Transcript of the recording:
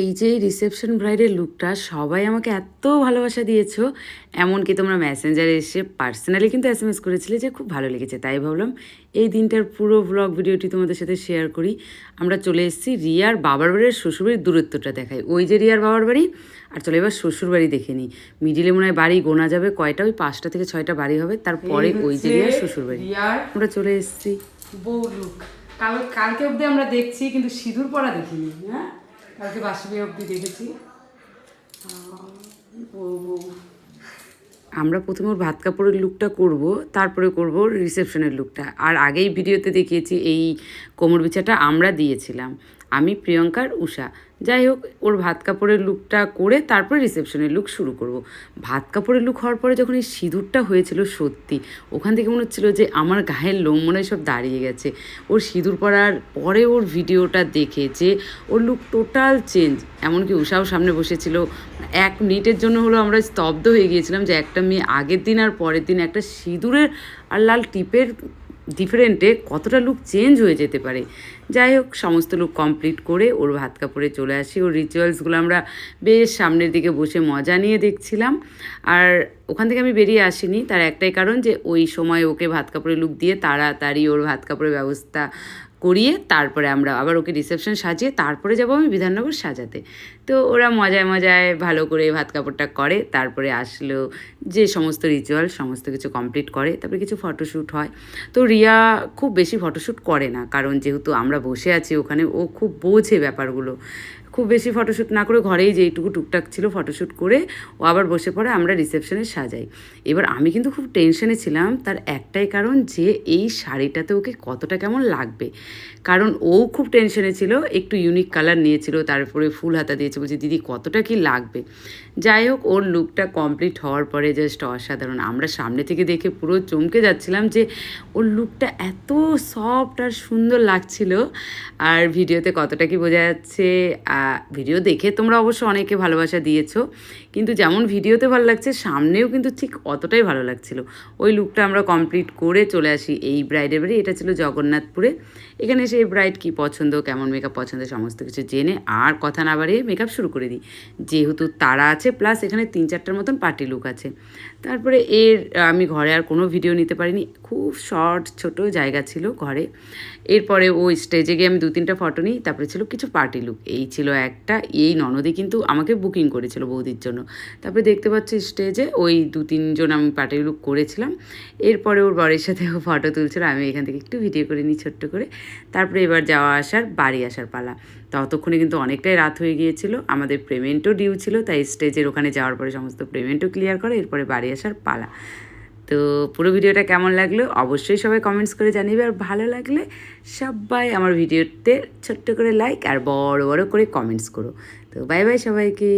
এই যে রিসেপশন ব্রাইডের লুকটা সবাই আমাকে এত ভালোবাসা দিয়েছ। এমনকি তোমরা মেসেঞ্জারে এসে পার্সোনালি কিন্তু এস এম এস করেছিলে যে খুব ভালো লেগেছে। তাই ভাবলাম এই দিনটার পুরো ব্লগ ভিডিওটি তোমাদের সাথে শেয়ার করি। আমরা চলে এসেছি রিয়ার বাবার বাড়ির শ্বশুরবাড়ির দূরত্বটা দেখাই। ওই যে রিয়ার বাবার বাড়ি। আর চলে এবার শ্বশুরবাড়ি দেখে নিই। মিডিলে মনে হয় বাড়ি গোনা যাবে কয়টা? ওই পাঁচটা থেকে ছয়টা বাড়ি হবে। তারপরে ওই যে রিয়ার শ্বশুরবাড়ি। আমরা চলে এসেছি। বউ লুক কাল কালকে অবধি আমরা দেখছি কিন্তু সিঁদুর পরা দেখিনি। হ্যাঁ? কালকে বাসবি অবধি দেখেছি। আমরা প্রথমে ওর ভাত কাপড়ের লুকটা করব, তারপরে করব রিসেপশনের লুকটা। আর আগেই ভিডিওতে দেখিয়েছি এই কোমর বিছাটা আমরা দিয়েছিলাম। আমি প্রিয়ঙ্কার উষা যাই হোক, ওর ভাত কাপড়ের লুকটা করে তারপরে রিসেপশনের লুক শুরু করব। ভাত কাপড়ের লুক হওয়ার পরে যখন এই সিঁদুরটা হয়েছিল সত্যি, ওখান থেকে মনে হচ্ছিল যে আমার গায়ের লোম মনে সব দাঁড়িয়ে গেছে। ওর সিঁদুর পরার পরে ওর ভিডিওটা দেখে যে ওর লুক টোটাল চেঞ্জ। এমনকি উষাও সামনে বসেছিল। এক মিনিটের জন্য হলো আমরা স্তব্ধ হয়ে গিয়েছিলাম যে একটা মেয়ে আগের দিন আর পরের দিন একটা সিঁদুরের আর লাল টিপের ডিফারেন্টে কতটা লুক চেঞ্জ হয়ে যেতে পারে। যাই হোক, সমস্ত লুক কমপ্লিট করে ওর ভাত কাপড়ে চলে আসি। ওর রিচুয়ালসগুলো আমরা বেশ সামনের দিকে বসে মজা নিয়ে দেখছিলাম। আর ওখান থেকে আমি বেরিয়ে আসিনি। তার একটাই কারণ যে, ওই সময় ওকে ভাত কাপড়ে লুক দিয়ে তাড়াতাড়ি ওর ভাত কাপড়ের ব্যবস্থা করিয়ে তারপরে আমরা আবার ওকে রিসেপশন সাজিয়ে তারপরে যাব আমি বিধাননগর সাজাতে। তো ওরা মজায় মজায় ভালো করে ভাত কাপড়টা করে, তারপরে আসলো যে সমস্ত রিচুয়াল সমস্ত কিছু কমপ্লিট করে, তারপরে কিছু ফটোশ্যুট হয়। তো রিয়া খুব বেশি ফটোশ্যুট করে না, কারণ যেহেতু আমরা বসে আছি ওখানে, ও খুব বোঝে ব্যাপারগুলো। খুব বেশি ফটোশ্যুট না করে ঘরেই যেইটুকু টুকটাক ছিল ফটোশ্যুট করে, ও আবার বসে পড়ে, আমরা রিসেপশনে সাজাই। এবার আমি কিন্তু খুব টেনশনে ছিলাম, তার একটাই কারণ যে এই শাড়িটাতে ওকে কতটা কেমন লাগবে। কারণ ও খুব টেনশনে ছিল, একটু ইউনিক কালার নিয়েছিল, তারপরে ফুল হাতা দিয়েছে বলছে বলছে, দিদি, কতটা কি লাগবে? যাই হোক, ওর লুকটা কমপ্লিট হওয়ার পরে জাস্ট অসাধারণ। আমরা সামনে থেকে দেখে পুরো চমকে যাচ্ছিলাম যে ওর লুকটা এত সফট আর সুন্দর লাগছিল। আর ভিডিওতে কতটা কি বোঝা যাচ্ছে ভিডিও দেখে তোমরা অবশ্য অনেকে ভালোবাসা দিয়েছ, কিন্তু যেমন ভিডিওতে ভালো লাগছে, সামনেও কিন্তু ঠিক অতটাই ভালো লাগছিল। ওই লুকটা আমরা কমপ্লিট করে চলে আসি এই ব্রাইডের বাড়ি। এটা ছিল জগন্নাথপুরে। এখানে এসে ব্রাইড কী পছন্দ, কেমন মেকআপ পছন্দ, সমস্ত কিছু জেনে আর কথা না বাড়িয়ে মেকআপ শুরু করে দিই। যেহেতু তারা আছে প্লাস এখানে তিন চারটার মতন পার্টি লুক আছে। তারপরে এর, আমি ঘরে আর কোনো ভিডিও নিতে পারিনি। খুব শর্ট ছোট জায়গা ছিল ঘরে। এরপরে ওই স্টেজে গিয়ে আমি দু তিনটা ফটো নিই, তারপরে ছিল কিছু পার্টি লুক এই ছিল একটা, এই ননদে কিন্তু আমাকে বুকিং করেছিল বৌদির জন্য। তারপরে দেখতে পাচ্ছি স্টেজে ওই দু তিনজন আমি পার্টি লুক করেছিলাম। এরপরে ওর বরের সাথে ও ফটো তুলছিল, আমি এখান থেকে একটু ভিডিও করে নিই ছোট্ট করে। তারপরে এবার যাওয়া আসার, বাড়ি আসার পালা। ততক্ষণে কিন্তু অনেকটাই রাত হয়ে গিয়েছিল। আমাদের পেমেন্টও ডিউ ছিল, তাই স্টেজের ওখানে যাওয়ার পরে সমস্ত পেমেন্টও ক্লিয়ার করে, এরপরে বাড়ি আসার পালা। তো পুরো ভিডিওটা কেমন লাগল অবশ্যই সবাই কমেন্টস করে জানিবে, আর ভালো লাগলে সবাই আমার ভিডিওতে ছোট্ট করে লাইক আর বড় বড় করে কমেন্টস করো। তো বাই বাই সবাইকে।